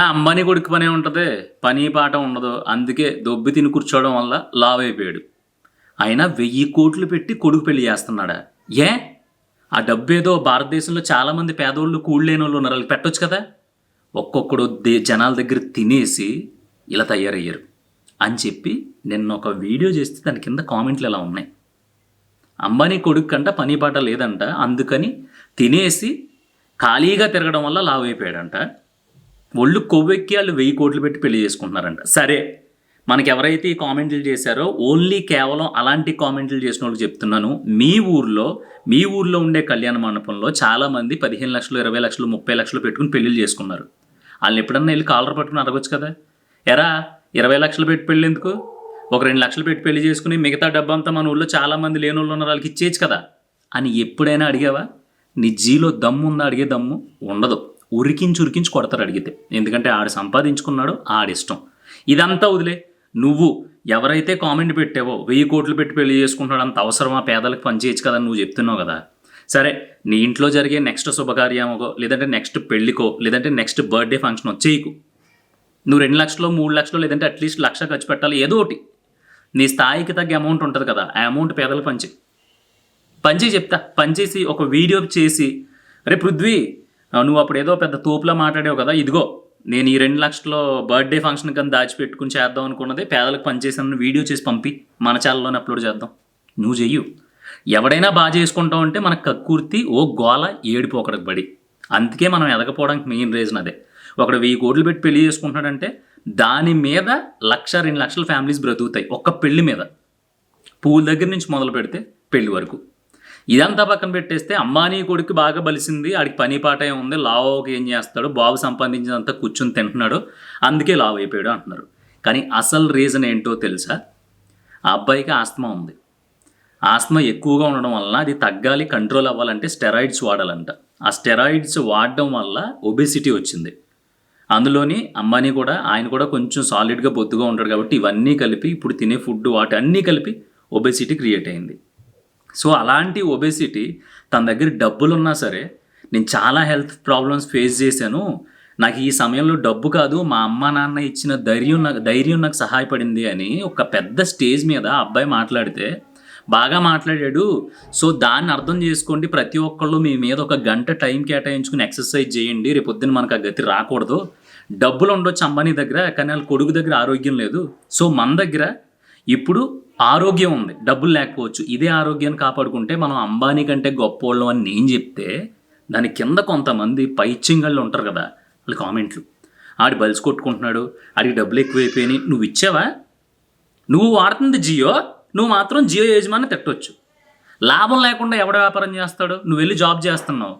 అంబానీ కొడుకు పనే ఉంటుంది. పని పాట ఉండదు. అందుకే దొబ్బి తిని కూర్చోవడం వల్ల లావ్ అయిపోయాడు అయినా వెయ్యి కోట్లు పెట్టి కొడుకు పెళ్ళి చేస్తున్నాడా? ఏ? ఆ డబ్బు ఏదో భారతదేశంలో చాలామంది పేదోళ్ళు కూళ్ళేని వాళ్ళు ఉన్నారు. వాళ్ళకి పెట్టొచ్చు కదా? ఒక్కొక్కడు దే జనాల దగ్గర తినేసి ఇలా తయారయ్యారు. అని చెప్పి నిన్న ఒక వీడియో చేస్తే దాని కింద కామెంట్లు ఇలా ఉన్నాయి? అంబానీ కొడుకు కంట పని పాట లేదంట. అందుకని తినేసి ఖాళీగా తిరగడం వల్ల లావ్ అయిపోయాడంట ఒళ్ళు కొవ్వెక్కి వాళ్ళు వెయ్యి కోట్లు పెట్టి పెళ్ళి చేసుకుంటున్నారంట. సరే మనకి ఎవరైతే ఈ కామెంట్లు చేశారో ఓన్లీ కేవలం అలాంటి కామెంట్లు చేసిన వాళ్ళకి చెప్తున్నాను. మీ ఊర్లో మీ ఊర్లో ఉండే కళ్యాణ మండపంలో చాలామంది పదిహేను లక్షలు ఇరవై లక్షలు ముప్పై లక్షలు పెట్టుకుని పెళ్ళిళ్ళు చేసుకున్నారు. వాళ్ళని ఎప్పుడన్నా వెళ్ళి కాలర్ పట్టుకుని అడగొచ్చు కదా? ఎరా ఇరవై లక్షలు పెట్టి పెళ్ళి ఎందుకు? ఒక రెండు లక్షలు పెట్టి పెళ్ళి చేసుకుని మిగతా డబ్బంతా మన ఊళ్ళో చాలామంది లేని వాళ్ళు ఉన్నారు వాళ్ళకి ఇచ్చేయచ్చు కదా? అని ఎప్పుడైనా అడిగావా? నీ జీలో దమ్ము ఉందా అడిగే దమ్ము ఉండదు. ఉరికించి ఉరికించి కొడతారు అడిగితే. ఎందుకంటే ఆడు సంపాదించుకున్నాడు ఆడిష్టం ఇదంతా వదిలే. నువ్వు ఎవరైతే కామెంట్ పెట్టావో వెయ్యి కోట్లు పెట్టి పెళ్ళి చేసుకుంటున్నాడు అంత అవసరమా? పేదలకు పనిచేయచ్చు కదా నువ్వు చెప్తున్నావు కదా. సరే నీ ఇంట్లో జరిగే నెక్స్ట్ శుభకార్యమో లేదంటే నెక్స్ట్ పెళ్ళికో లేదంటే నెక్స్ట్ బర్త్డే ఫంక్షన్ వచ్చేయకు నువ్వు రెండు లక్షలు మూడు లక్షలు లేదంటే అట్లీస్ట్ లక్ష ఖర్చు పెట్టాలి ఏదో ఒకటి. నీ స్థాయికి తగ్గ అమౌంట్ ఉంటుంది కదా ఆ అమౌంట్ పేదలకు పంచి పంచి చెప్తా. పనిచేసి ఒక వీడియో చేసి రే పృథ్వీ నువ్వు అప్పుడు ఏదో పెద్ద తోపులా మాట్లాడావు కదా ఇదిగో నేను ఈ రెండు లక్షల్లో బర్త్డే ఫంక్షన్ కానీ దాచిపెట్టుకుని చేద్దాం అనుకున్నది పేదలకు పనిచేసాను వీడియో చేసి పంపి మన ఛానల్లోనే అప్లోడ్ చేద్దాం. నువ్వు చెయ్యు. ఎవడైనా బాగా చేసుకుంటావు అంటే మన కక్కుర్తి ఓ గోల ఏడిపోకడకు బడి. పడి అందుకే మనం ఎదగపోవడానికి మెయిన్ రీజన్ అదే. ఒకడు వెయ్యి కోట్లు పెట్టి పెళ్ళి చేసుకుంటున్నాడంటే దాని మీద లక్ష రెండు లక్షల ఫ్యామిలీస్ బ్రతుకుతాయి ఒక్క పెళ్ళి మీద. పూల దగ్గర నుంచి మొదలు పెడితే పెళ్ళి వరకు. ఇదంతా పక్కన పెట్టేస్తే అంబానీ కొడుకు బాగా బలిసింది ఆడికి పని పాట ఉంది లావుకి ఏం చేస్తాడు బాబు సంపాదించినంత కూర్చుని తింటున్నాడు అందుకే లావ్ అయిపోయాడు అంటున్నారు. కానీ అసలు రీజన్ ఏంటో తెలుసా? ఆ అబ్బాయికి ఆస్తమా ఉంది. ఆస్తమా ఎక్కువగా ఉండడం వలన అది తగ్గాలి కంట్రోల్ అవ్వాలంటే స్టెరాయిడ్స్ వాడాలంట. ఆ స్టెరాయిడ్స్ వాడడం వల్ల ఒబెసిటీ వచ్చింది. అందులోని అంబానీ కూడా ఆయన కూడా కొంచెం సాలిడ్గా బొద్దుగా ఉంటాడు కాబట్టి ఇవన్నీ కలిపి ఇప్పుడు తినే ఫుడ్ వాటి అన్నీ కలిపి ఒబెసిటీ క్రియేట్ అయింది. సో అలాంటి ఒబేసిటీ తన దగ్గర డబ్బులు ఉన్నా సరే నేను చాలా హెల్త్ ప్రాబ్లమ్స్ ఫేస్ చేశాను. నాకు ఈ సమయంలో డబ్బు కాదు మా అమ్మ నాన్న ఇచ్చిన ధైర్యం నాకు ధైర్యం నాకు సహాయపడింది అని ఒక పెద్ద స్టేజ్ మీద అబ్బాయి మాట్లాడితే బాగా మాట్లాడాడు. సో దాన్ని అర్థం చేసుకోండి ప్రతి ఒక్కళ్ళు మీ మీద ఒక గంట టైం కేటాయించుకుని ఎక్సర్సైజ్ చేయండి. రేపు పొద్దున్న మనకు ఆ గతి రాకూడదు. డబ్బులు ఉండొచ్చు అంబానీ దగ్గర కానీ వాళ్ళ కొడుకు దగ్గర ఆరోగ్యం లేదు. సో మన దగ్గర ఇప్పుడు ఆరోగ్యం ఉంది. డబ్బులు లేకపోవచ్చు. ఇదే ఆరోగ్యాన్ని కాపాడుకుంటే మనం అంబానీ కంటే గొప్పోళ్ళం అని నేను చెప్తే దాని కింద కొంతమంది పైచింగళ్ళు ఉంటారు కదా వాళ్ళ కామెంట్లు. ఆడి బలిసి కొట్టుకుంటున్నాడు ఆడికి డబ్బులు ఎక్కువైపోయినాయి. నువ్వు ఇచ్చావా? నువ్వు వాడుతుంది జియో నువ్వు మాత్రం జియో యజమాని తిట్టవచ్చు లాభం లేకుండా ఎవడ వ్యాపారం చేస్తాడు? నువ్వు వెళ్ళి జాబ్ చేస్తున్నావు.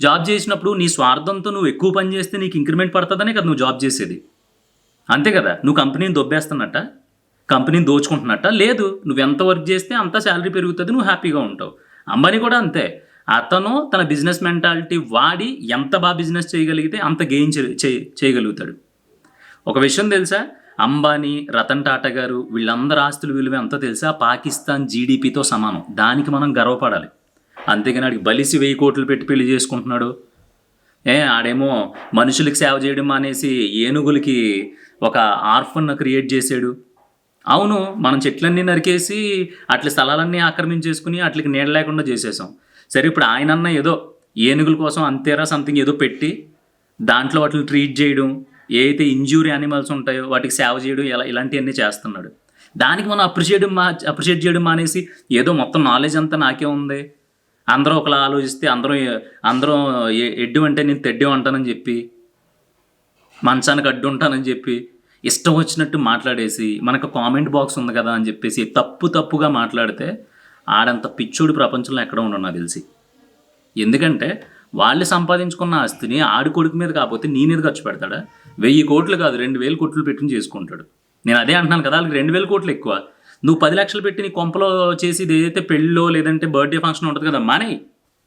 జాబ్ చేసినప్పుడు నీ స్వార్థంతో నువ్వు ఎక్కువ పని చేస్తే నీకు ఇంక్రిమెంట్ పడుతుందనే కదా నువ్వు జాబ్ చేసేది. అంతే కదా? నువ్వు కంపెనీని దొబ్బేస్తున్నట్ట? కంపెనీని దోచుకుంటున్నట్ట? లేదు. నువ్వు ఎంత వర్క్ చేస్తే అంత శాలరీ పెరుగుతుంది నువ్వు హ్యాపీగా ఉంటావు. అంబానీ కూడా అంతే. అతను తన బిజినెస్ మెంటాలిటీ వాడి ఎంత బాగా బిజినెస్ చేయగలిగితే అంత గెయిన్ చేయగలుగుతాడు. ఒక విషయం తెలుసా? అంబానీ రతన్ టాటా గారు వీళ్ళందరి ఆస్తుల విలువ ఎంతో తెలుసా? పాకిస్తాన్ జీడిపితో సమానం. దానికి మనం గర్వపడాలి. అంతేగాని ఆడికి బలిసి వెయ్యి కోట్లు పెట్టి పెళ్ళి చేసుకుంటున్నాడు. ఏ ఆడేమో మనుషులకి సేవ చేయడం మానేసి ఏనుగులకి ఒక ఆర్ఫన్ క్రియేట్ చేసాడు అవును మనం చెట్లన్నీ నరికేసి అట్ల స్థలాలన్నీ ఆక్రమించేసుకుని అట్లకి నీడ లేకుండా చేసేసాం. సరే ఇప్పుడు ఆయనన్న ఏదో ఏనుగుల కోసం అంతేరా సంథింగ్ ఏదో పెట్టి దాంట్లో వాటిని ట్రీట్ చేయడం ఏ అయితే ఇంజ్యూరీ యానిమల్స్ ఉంటాయో వాటికి సేవ చేయడం ఇలా ఇలాంటివన్నీ చేస్తున్నాడు. దానికి మనం అప్రిషియేట్ మా అప్రిషియేట్ చేయడం మానేసి ఏదో మొత్తం నాలెడ్జ్ అంతా నాకే ఉంది. అందరూ ఒకలా ఆలోచిస్తే అందరూ అందరూ ఎడ్డు అంటే నేను తెడ్డు అంటానని చెప్పి మంచానికి అడ్డు ఉంటానని చెప్పి ఇష్టం వచ్చినట్టు మాట్లాడేసి మనకు కామెంట్ బాక్స్ ఉంది కదా అని చెప్పేసి తప్పు తప్పుగా మాట్లాడితే ఆడంత పిచ్చోడు ప్రపంచంలో ఎక్కడ ఉండడు నాకు తెలిసి. ఎందుకంటే వాళ్ళు సంపాదించుకున్న ఆస్తిని ఆడి కొడుకు మీద కాకపోతే నీ మీద ఖర్చు పెడతాడా? వెయ్యి కోట్లు కాదు రెండు వేలు కోట్లు పెట్టుకుని చేసుకుంటాడు. నేను అదే అంటున్నాను కదా వాళ్ళకి రెండు వేల కోట్లు ఎక్కువ. నువ్వు పది లక్షలు పెట్టి నీ కొంపలో చేసి ఏదైతే పెళ్ళో లేదంటే బర్త్డే ఫంక్షన్ ఉంటుంది కదా మానే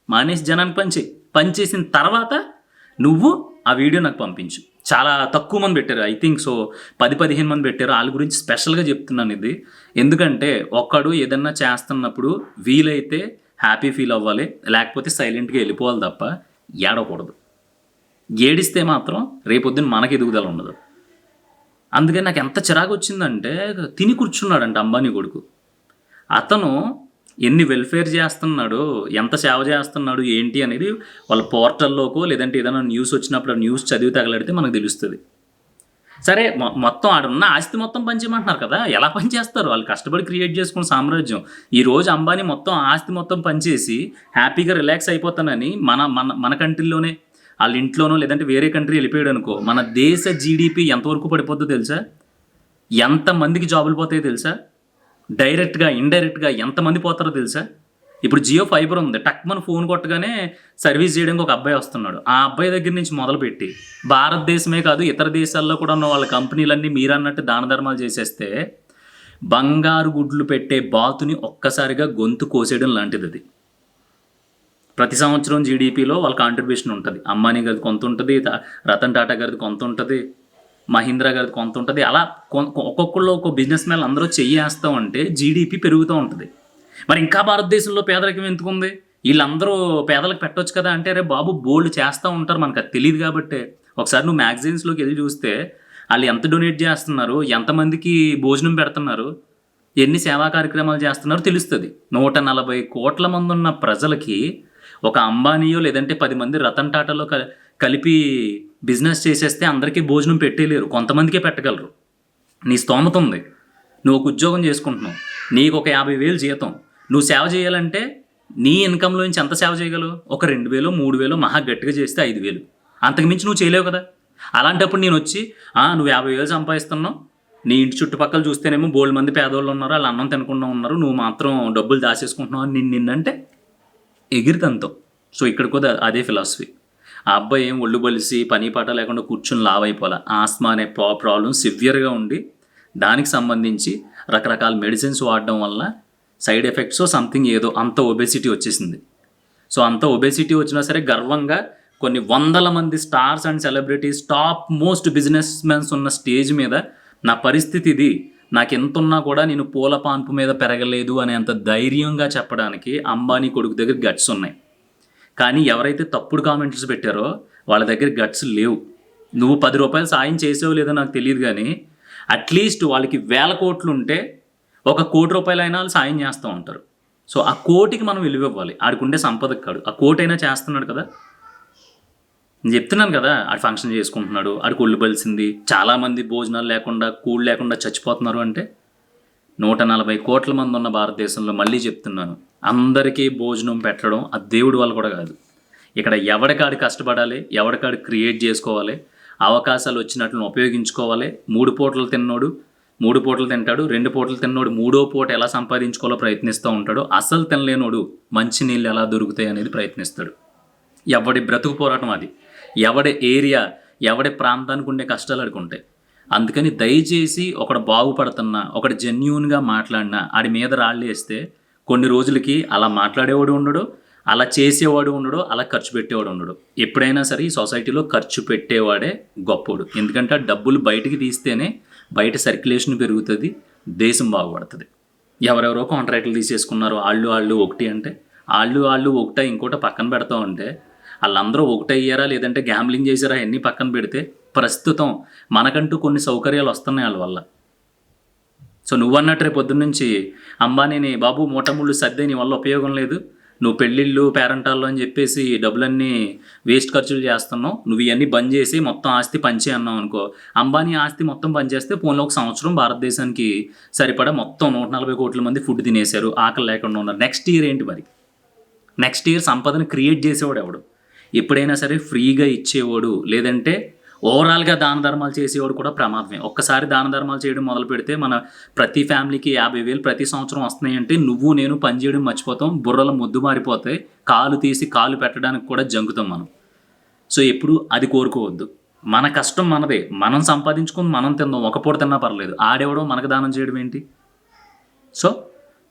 మానేసి జనానికి పంచే పని చేసిన తర్వాత నువ్వు ఆ వీడియో నాకు పంపించు. చాలా తక్కువ మంది పెట్టారు. ఐ థింక్ సో పది పదిహేను మంది పెట్టారు. వాళ్ళ గురించి స్పెషల్గా చెప్తున్నాను ఇది. ఎందుకంటే ఒక్కడు ఏదన్నా చేస్తున్నప్పుడు వీలైతే హ్యాపీ ఫీల్ అవ్వాలి. లేకపోతే సైలెంట్గా వెళ్ళిపోవాలి తప్ప ఏడవకూడదు. ఏడిస్తే మాత్రం రేపొద్దున మనకి ఎదుగుదల ఉండదు. అందుకని నాకు ఎంత చిరాకు వచ్చిందంటే తిని కూర్చున్నాడంట అంబానీ కొడుకు. అతను ఎన్ని వెల్ఫేర్ చేస్తున్నాడు ఎంత సేవ చేస్తున్నాడు ఏంటి అనేది వాళ్ళ పోర్టల్లోకో లేదంటే ఏదైనా న్యూస్ వచ్చినప్పుడు న్యూస్ చదివి తగలడితే మనకు తెలుస్తుంది. సరే మొ- మొత్తం ఆడున్న ఆస్తి మొత్తం పంచేయమంటున్నారు కదా ఎలా పనిచేస్తారు వాళ్ళు కష్టపడి క్రియేట్ చేసుకున్న సామ్రాజ్యం. ఈ రోజు అంబానీ మొత్తం ఆస్తి మొత్తం పనిచేసి హ్యాపీగా రిలాక్స్ అయిపోతానని మన మన మన కంట్రీలోనే వాళ్ళ ఇంట్లోనో లేదంటే వేరే కంట్రీ వెళ్ళిపోయాడు అనుకో మన దేశ జీడిపి ఎంతవరకు పడిపోద్దో తెలుసా? ఎంతమందికి జాబులు పోతాయో తెలుసా? డైరెక్ట్గా ఇండైరెక్ట్గా ఎంతమంది పోతారో తెలుసా? ఇప్పుడు జియో ఫైబర్ ఉంది. టక్ మన ఫోన్ కొట్టగానే సర్వీస్ చేయడానికి ఒక అబ్బాయి వస్తున్నాడు. ఆ అబ్బాయి దగ్గర నుంచి మొదలుపెట్టి భారతదేశమే కాదు ఇతర దేశాల్లో కూడా ఉన్న వాళ్ళ కంపెనీలన్నీ మీరన్నట్టు దాన ధర్మాలు చేసేస్తే బంగారు గుడ్లు పెట్టే బాతుని ఒక్కసారిగా గొంతు కోసేయడం లాంటిది అది. ప్రతి సంవత్సరం జీడిపిలో వాళ్ళ కాంట్రిబ్యూషన్ ఉంటుంది. అంబానీ గారిది కొంత ఉంటుంది రతన్ టాటా గారిది కొంత ఉంటుంది. మహీంద్రా గారి కొంత ఉంటుంది. అలా కొ- ఒక్కొక్కళ్ళు ఒక్కో బిజినెస్ మ్యాన్ అందరూ చెయ్యేస్తూ ఉంటే జీడిపి పెరుగుతూ ఉంటుంది. మరి ఇంకా భారతదేశంలో పేదరికం ఎందుకుంది? వీళ్ళందరూ పేదలకు పెట్టొచ్చు కదా అంటే రే బాబు బోల్డ్ చేస్తూ ఉంటారు. మనకు అది తెలియదు కాబట్టి. ఒకసారి నువ్వు మ్యాగజైన్స్లోకి వెళ్ళి చూస్తే వాళ్ళు ఎంత డొనేట్ చేస్తున్నారు? ఎంతమందికి భోజనం పెడుతున్నారు? ఎన్ని సేవా కార్యక్రమాలు చేస్తున్నారో? తెలుస్తుంది. నూట నలభై కోట్ల మంది ఉన్న ప్రజలకి ఒక అంబానీయో లేదంటే పది మంది రతన్ టాటాలో క- కలిపి బిజినెస్ చేసేస్తే అందరికీ భోజనం పెట్టేయలేరు కొంతమందికే పెట్టగలరు. నీ స్తోమత ఉంది. నువ్వు ఒక ఉద్యోగం చేసుకుంటున్నావు. నీకు ఒక యాభై వేలు జీతం. నువ్వు సేవ చేయాలంటే నీ ఇన్కంలో నుంచి ఎంత సేవ చేయగలవు? ఒక రెండు వేలు మూడు వేలు మహా గట్టిగా చేస్తే ఐదు వేలు. అంతకుమించి నువ్వు చేయలేవు కదా. అలాంటప్పుడు నేను వచ్చి నువ్వు యాభై వేలు సంపాదిస్తున్నావు. నీ ఇంటి చుట్టుపక్కల చూస్తేనేమో బోల్డ్ మంది పేదవాళ్ళు ఉన్నారు వాళ్ళు అన్నం తినకుండా ఉన్నారు. నువ్వు మాత్రం డబ్బులు దాచేసుకుంటున్నావు అని నిన్నంటే ఎగిరితంతో సో ఇక్కడ కూడా అదే ఫిలాసఫీ ఆ అబ్బాయి ఏం ఒళ్ళు బలిసి పని పాట లేకుండా కూర్చుని లావైపోలే ఆస్మా అనే ప్రా ప్రాబ్లం సివియర్గా ఉండి దానికి సంబంధించి రకరకాల మెడిసిన్స్ వాడడం వల్ల సైడ్ ఎఫెక్ట్స్ సంథింగ్ ఏదో అంత ఒబెసిటీ వచ్చేసింది. సో అంత ఒబెసిటీ వచ్చినా సరే గర్వంగా కొన్ని వందల మంది stars and celebrities top most business mens ఉన్న స్టేజ్ మీద నా పరిస్థితి ఇది నాకు ఎంత ఉన్నా కూడా నేను పూల పాన్పు మీద పెరగలేదు అనే అంత ధైర్యంగా చెప్పడానికి అంబానీ కొడుకు దగ్గర గట్స్ ఉన్నాయి. కానీ ఎవరైతే తప్పుడు కామెంట్స్ పెట్టారో వాళ్ళ దగ్గర గట్స్ లేవు. నువ్వు పది రూపాయలు సాయం చేసావో లేదో నాకు తెలియదు కానీ అట్లీస్ట్ వాళ్ళకి వేల కోట్లు ఉంటే ఒక కోటి రూపాయలైనా వాళ్ళు సాయం చేస్తూ ఉంటారు. సో ఆ కోటికి మనం విలువ ఇవ్వాలి. ఆడికుండే సంపద కాడు. ఆ కోటైనా చేస్తున్నాడు కదా? నేను చెప్తున్నాను కదా ఆడు ఫంక్షన్ చేసుకుంటున్నాడు ఆడికి ఒళ్ళు బలిసింది చాలామంది భోజనాలు లేకుండా కూడు లేకుండా చచ్చిపోతున్నారు అంటే నూట నలభై కోట్ల మంది ఉన్న భారతదేశంలో మళ్ళీ చెప్తున్నాను. అందరికీ భోజనం పెట్టడం ఆ దేవుడి వల్ల కూడా కాదు. ఇక్కడ ఎవడికాడు కష్టపడాలి ఎవడికాడు క్రియేట్ చేసుకోవాలి అవకాశాలు వచ్చినట్లు ఉపయోగించుకోవాలి. మూడు పూటలు తిన్నోడు మూడు పూటలు తింటాడు రెండు పూటలు తిన్నోడు మూడో పూట ఎలా సంపాదించుకోవాలో ప్రయత్నిస్తూ ఉంటాడు అసలు తినలేనోడు మంచినీళ్ళు ఎలా దొరుకుతాయి అనేది ప్రయత్నిస్తాడు. ఎవడి బ్రతుకు పోరాటం అది. ఎవడి ఏరియా ఎవడి ప్రాంతానికి ఉండే కష్టాలు అడిగి అందుకని దయచేసి ఒకడు బాగుపడుతున్నా ఒకడు జెన్యున్గా మాట్లాడినా ఆడి మీద రాళ్ళు వేస్తే కొన్ని రోజులకి అలా మాట్లాడేవాడు ఉండడు అలా చేసేవాడు ఉండడు అలా ఖర్చు పెట్టేవాడు ఉండడు. ఎప్పుడైనా సరే ఈ సొసైటీలో ఖర్చు పెట్టేవాడే గొప్పడు. ఎందుకంటే డబ్బులు బయటికి తీస్తేనే బయట సర్క్యులేషన్ పెరుగుతుంది దేశం బాగుపడుతుంది. ఎవరెవరో కాంట్రాక్ట్లు తీసేసుకున్నారు వాళ్ళు వాళ్ళు ఒకటి అంటే వాళ్ళు వాళ్ళు ఒకటే ఇంకోట పక్కన పెడతా ఉంటే వాళ్ళందరూ ఒకటయ్యారా లేదంటే గ్యాంబ్లింగ్ చేశారా అన్నీ పక్కన పెడితే ప్రస్తుతం మనకంటూ కొన్ని సౌకర్యాలు వస్తున్నాయి వాళ్ళ వల్ల. సో నువ్వన్నట్టు రేపు పొద్దున్నుంచి అంబానీని బాబు మూటముళ్ళు సర్దే నీ వల్ల ఉపయోగం లేదు. నువ్వు పెళ్ళిళ్ళు పేరంటాల్లో అని చెప్పేసి డబ్బులన్నీ వేస్ట్ ఖర్చులు చేస్తున్నావు. నువ్వు ఇవన్నీ బంద్ చేసి మొత్తం ఆస్తి పంచే అన్నావు అనుకో. అంబానీ ఆస్తి మొత్తం పనిచేస్తే పోన్లో ఒక సంవత్సరం భారతదేశానికి సరిపడా మొత్తం నూట నలభై కోట్ల మంది ఫుడ్ తినేశారు. ఆకలి లేకుండా ఉన్నారు. నెక్స్ట్ ఇయర్ ఏంటి మరి? నెక్స్ట్ ఇయర్ సంపదను క్రియేట్ చేసేవాడు ఎవడు? ఎప్పుడైనా సరే ఫ్రీగా ఇచ్చేవాడు. లేదంటే ఓవరాల్గా దాన ధర్మాలు చేసేవాడు కూడా ప్రమాదమే. ఒక్కసారి దాన ధర్మాలు చేయడం మొదలు పెడితే మన ప్రతి ఫ్యామిలీకి యాభై వేలు ప్రతి సంవత్సరం వస్తున్నాయంటే నువ్వు నేను పని చేయడం మర్చిపోతాం బుర్రలు ముద్దు మారిపోతాయి కాలు తీసి కాలు పెట్టడానికి కూడా జంకుతాం మనం. సో ఎప్పుడు అది కోరుకోవద్దు. మన కష్టం మనదే. మనం సంపాదించుకుని మనం తిందాం. ఒక పూట తిన్నా పర్లేదు. ఆడేవడం మనకు దానం చేయడం ఏంటి? సో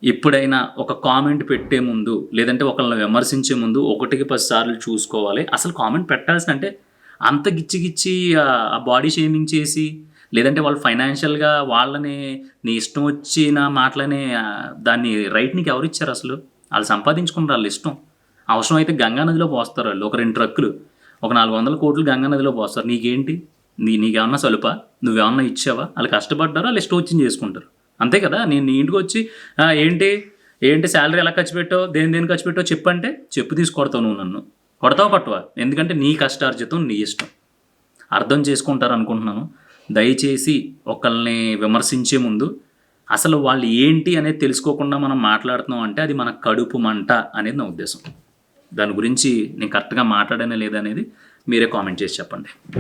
ఎప్పుడైనా ఒక కామెంట్ పెట్టే ముందు లేదంటే ఒకళ్ళని విమర్శించే ముందు ఒకటికి పది సార్లు చూసుకోవాలి. అసలు కామెంట్ పెట్టాల్సిన అంటే అంత గిచ్చి గిచ్చి ఆ బాడీ షేమింగ్ చేసి లేదంటే వాళ్ళు ఫైనాన్షియల్గా వాళ్ళని నీ ఇష్టం వచ్చిన మాటలనే దాన్ని రైట్ నీకు ఎవరు ఇచ్చారు అసలు? వాళ్ళు సంపాదించుకున్నారు వాళ్ళ ఇష్టం. అవసరం అయితే గంగా నదిలో పోస్తారు వాళ్ళు. ఒక రెండు ట్రక్కులు. ఒక నాలుగు వందల కోట్లు గంగా నదిలో పోస్తారు. నీకేంటి? నీ నీకేమన్నా సలుపా? నువ్వేమన్నా ఇచ్చావా? వాళ్ళు కష్టపడ్డారో? వాళ్ళు ఇష్టం వచ్చింది చేసుకుంటారు. అంతే కదా? నేను నీ ఇంటికి వచ్చి ఏంటి? ఏంటి శాలరీ ఎలా ఖర్చు పెట్టావు? దేని దేని ఖర్చు పెట్టావు? చెప్పంటే చెప్పు తీసుకొడతావు నువ్వు నన్ను. కొడతావు పట్టువా? ఎందుకంటే నీ కష్టార్జితం నీ ఇష్టం. అర్థం చేసుకుంటారు అనుకుంటున్నాను దయచేసి ఒకళ్ళని విమర్శించే ముందు అసలు వాళ్ళు ఏంటి అనేది తెలుసుకోకుండా మనం మాట్లాడుతున్నాం అంటే అది మన కడుపు మంట అనేది నా ఉద్దేశం. దాని గురించి నేను కరెక్ట్గా మాట్లాడనే లేదనేది మీరే కామెంట్ చేసి చెప్పండి.